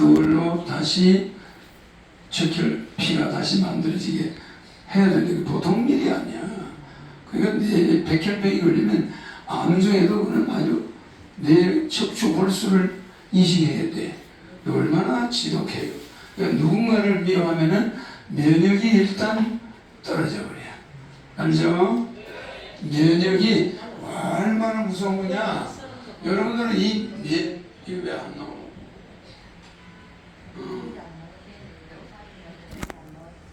그걸로 다시 적혈 피가 다시 만들어지게 해야 되는 게 보통 일이 아니야. 그러니까 내 백혈병이 걸리면 암 중에도 그는 아주 내 척추 골수를 인식해야 돼. 얼마나 지독해요. 그러니까 누군가를 미워하면은 면역이 일단 떨어져 버려. 알죠? 면역이 얼마나 무서운 거냐? 여러분들은 이 면, 이거 왜안 나오고?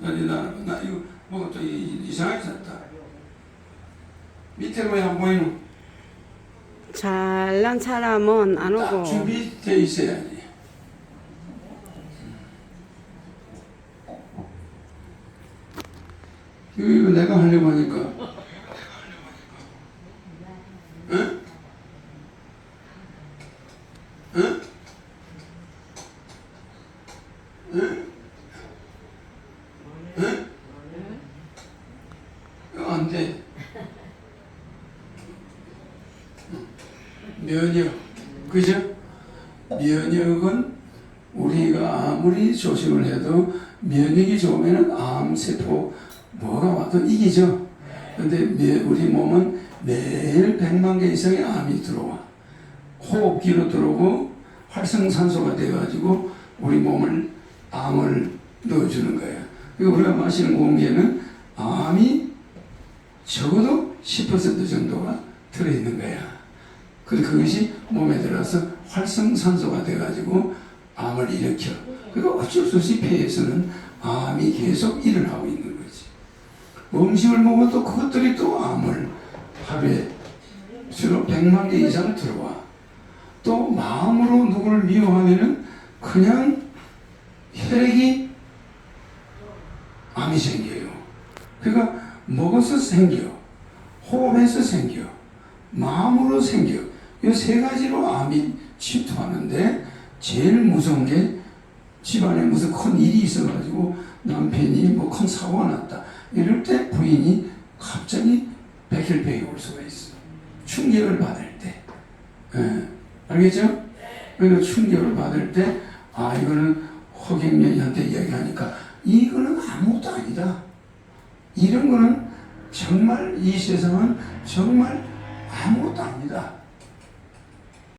아니 나, 나 이거 뭐가 또 이- 이상하게 샀다. 밑에 왜안 보이노? 잘난 사람은 안딱 오고 준비돼 있어야지. 이거, 내가 하려고 하니까. 응? 응? 응? 응? 돼. 면역, 그죠? 면역은 우리가 아무리 조심을 해도 면역이 좋으면 암세포 뭐가 와도 이기죠. 근데 면- 우리 몸은 매일 100만 개 이상의 암이 들어와. 호흡기로 들어오고 활성산소가 돼가지고 우리 몸을 암을 넣어주는 거예요. 그리고 우리가 마시는 공기에는 암이 적어도 10% 정도가 들어있는 거야. 그 그것이 몸에 들어서 활성산소가 돼가지고 암을 일으켜. 그러니까 어쩔 수 없이 폐에서는 암이 계속 일을 하고 있는 거지. 음식을 먹어도 그것들이 또 암을 하루에 주로 100만 개 이상 들어와. 또 마음으로 누구를 미워하면은 그냥 혈액이 암이 생겨요. 그러니까 먹어서 생겨. 호흡해서 생겨. 마음으로 생겨. 이 세 가지로 암이 침투하는데 제일 무서운 게 집안에 무슨 큰 일이 있어가지고 남편이 뭐 큰 사고가 났다. 이럴 때 부인이 갑자기 백혈병이 올 수가 있어. 충격을 받을 때. 예. 알겠죠? 그러니까 충격을 받을 때, 아, 이거는 허경련이한테 이야기하니까, 이거는 아무것도 아니다. 이런 거는 정말 이 세상은 정말 아무것도 아니다.